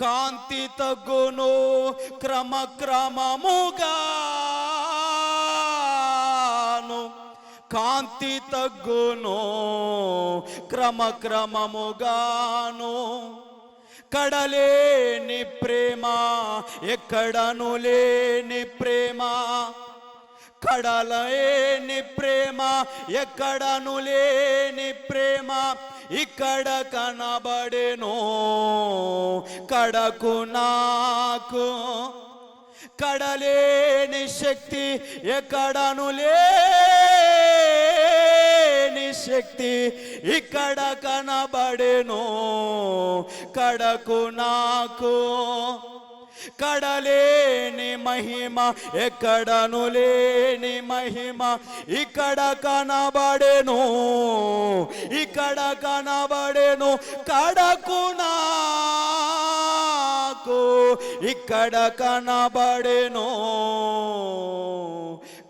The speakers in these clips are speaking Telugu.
కాంతి తగ్గును క్రమక్రమముగాను. కాంతి తగ్గును క్రమక్రమముగాను. కడలేని ప్రేమ ఎక్కడను లేని ప్రేమ. కడలేని ప్రేమ ఎక్కడను లేని ప్రేమ. ఇక్కడ కనబడేను కడకు నాకు. కడలేని శక్తి ఎక్కడను లేని శక్తి. ఇక్కడ కనబడేను కడకు నాకు. కడలే మహిమ ఎక్కడను లేని మహిమ ఇక్కడ కనబడేను ఇక్కడ కనబడెను కడకు నాకు ఇక్కడ కనబడేను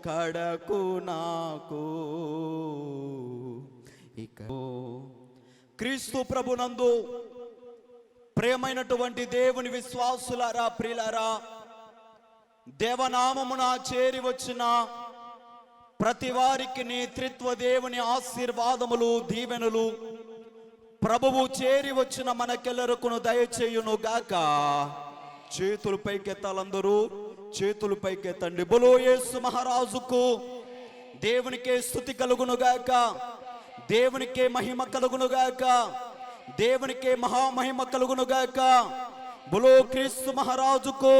కడకు నాకు. ఇక క్రీస్తు ప్రభునందు ప్రేమైనటువంటి దేవుని విశ్వాసులారా ప్రియులారా దేవనామమున చేరి వచ్చిన ప్రతి వారికి నీ త్రిత్వ దేవుని ఆశీర్వాదములు దీవెనలు ప్రభువు చేరి వచ్చిన మనకెల్లరకును దయచేయును గాక. చేతులు పైకెత్తాలందరూ చేతులు పైకెత్తండి. బులో యేసు మహారాజుకు దేవునికే స్థుతి కలుగును గాక. దేవునికే మహిమ కలుగును గాక. దేవునికే మహామహిమ కలుగును గాక. బులో క్రీస్తు మహారాజుకు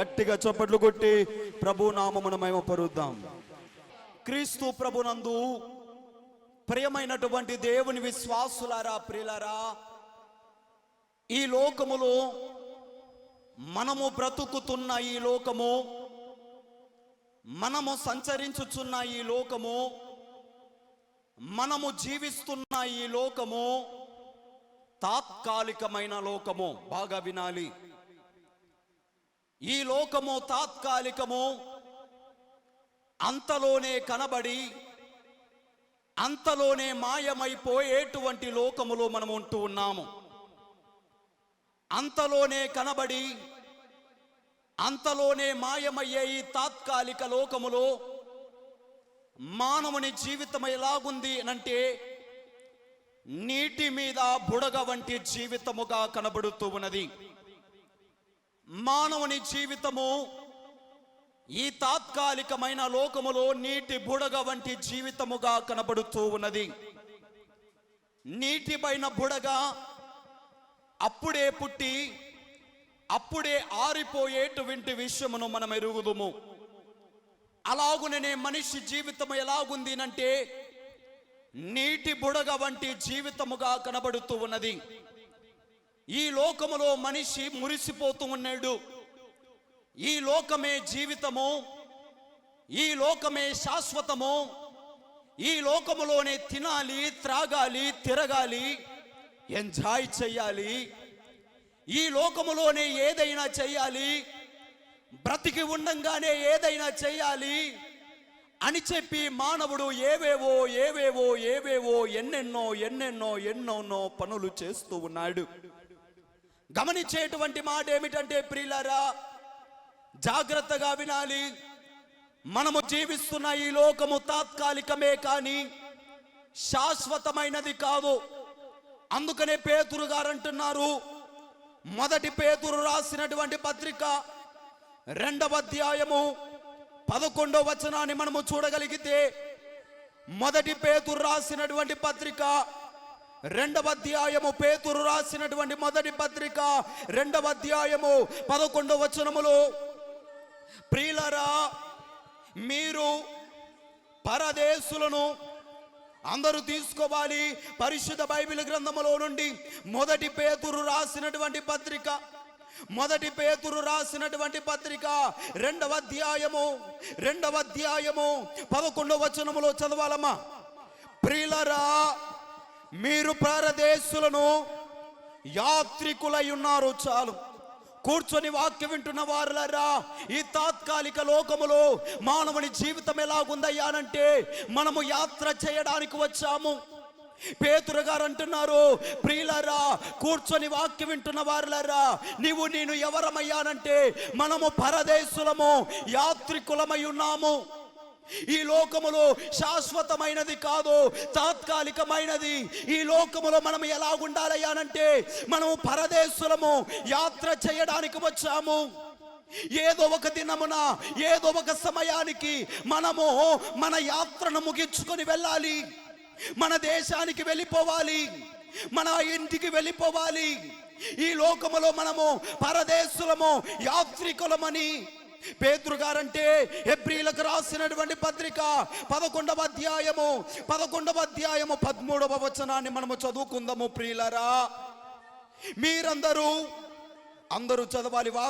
గట్టిగా చప్పట్లు కొట్టి ప్రభు నామమున మేము పరుద్దాం. క్రీస్తు ప్రభునందు ప్రియమైనటువంటి దేవుని విశ్వాసులారా ప్రియులారా ఈ లోకములో మనము బ్రతుకుతున్న ఈ లోకము మనము సంచరించుచున్న ఈ లోకము మనము జీవిస్తున్న ఈ లోకము తాత్కాలికమైన లోకము. బాగా వినాలి. ఈ లోకము తాత్కాలికము అంతలోనే కనబడి అంతలోనే మాయమైపోయేటువంటి లోకములో మనం ఉంటూ ఉన్నాము. అంతలోనే కనబడి అంతలోనే మాయమయ్యే ఈ తాత్కాలిక లోకములో మానవుని జీవితం ఎలాగుంది అంటే నీటి మీద బుడగ వంటి జీవితముగా కనబడుతూ ఉన్నది. మానవుని జీవితము ఈ తాత్కాలికమైన లోకములో నీటి బుడగ వంటి జీవితముగా కనబడుతూ ఉన్నది. నీటి పైన బుడగ అప్పుడే పుట్టి అప్పుడే ఆరిపోయేటువంటి విషయమును మనం ఎరుగుదుము అలాగుననే మనిషి జీవితం ఎలాగుంది అంటే నీటి బుడగ వంటి జీవితముగా కనబడుతూ ఉన్నది. ఈ లోకములో మనిషి మురిసిపోతూ ఉన్నాడు. ఈ లోకమే జీవితము ఈ లోకమే శాశ్వతము ఈ లోకములోనే తినాలి త్రాగాలి తిరగాలి ఎంజాయ్ చేయాలి ఈ లోకములోనే ఏదైనా చేయాలి బ్రతికి ఉండంగానే ఏదైనా చేయాలి అని చెప్పి మానవుడు ఏవేవో ఏవేవో ఏవేవో ఎన్నెన్నో ఎన్నెన్నో ఎన్నోన్నో పనులు చేస్తూ ఉన్నాడు. గమనించేటువంటి మాట ఏమిటంటే ప్రియులారా జాగ్రత్తగా వినాలి. మనము జీవిస్తున్న ఈ లోకము తాత్కాలికమే కానీ శాశ్వతమైనది కాదు అందుకనే పేతురు గారు అంటున్నారు మొదటి పేతురు రాసినటువంటి పత్రిక రెండవ అధ్యాయము పదకొండో వచనాన్ని మనము చూడగలిగితే మొదటి పేతురు రాసినటువంటి పత్రిక రెండవ అధ్యాయము పేతురు రాసినటువంటి మొదటి పత్రిక రెండవ అధ్యాయము పదకొండవ వచనములో ప్రియులరా మీరు పరదేశులను అందరూ తీసుకోవాలి పరిశుద్ధ బైబిల్ గ్రంథములో నుండి మొదటి పేతురు రాసినటువంటి పత్రిక. మొదటి పేతురు రాసినటువంటి పత్రిక రెండవ అధ్యాయము రెండవ అధ్యాయము పదకొండవ వచనములో చదవాలమ్మా. ప్రిలరా మీరు పరదేశులను యాత్రికులై ఉన్నారు చాలు. కూర్చొని వాక్యం వింటున్న వారులరా ఈ తాత్కాలిక లోకములో మానవుని జీవితం ఎలాగుందయ్యానంటే మనము యాత్ర చేయడానికి వచ్చాము. పేతురు గారు అంటున్నారు ప్రియులరా కూర్చొని వాక్యం వింటున్న వారులరా నీవు నేను ఎవరమయ్యానంటే మనము పరదేశులము యాత్రికులమై ఉన్నాము. ఈ లోకములో శాశ్వతమైనది కాదు తాత్కాలికమైనది. ఈ లోకములో మనం ఎలా ఉండాలయ్యానంటే మనము పరదేశులము యాత్ర చేయడానికి వచ్చాము. ఏదో ఒక దినమున ఏదో ఒక సమయానికి మనము మన యాత్రను ముగించుకొని వెళ్ళాలి. మన దేశానికి వెళ్ళిపోవాలి. మన ఇంటికి వెళ్ళిపోవాలి. ఈ లోకములో మనము పరదేశులము యాత్రికులమని. పేతురు గారంటే ఎబ్రిలకు రాసినటువంటి పత్రిక పదకొండవ అధ్యాయము పదకొండవ అధ్యాయము పదమూడవ వచనాన్ని మనము చదువుకుందాము ప్రియులరా. మీరందరూ అందరూ చదవాలి వా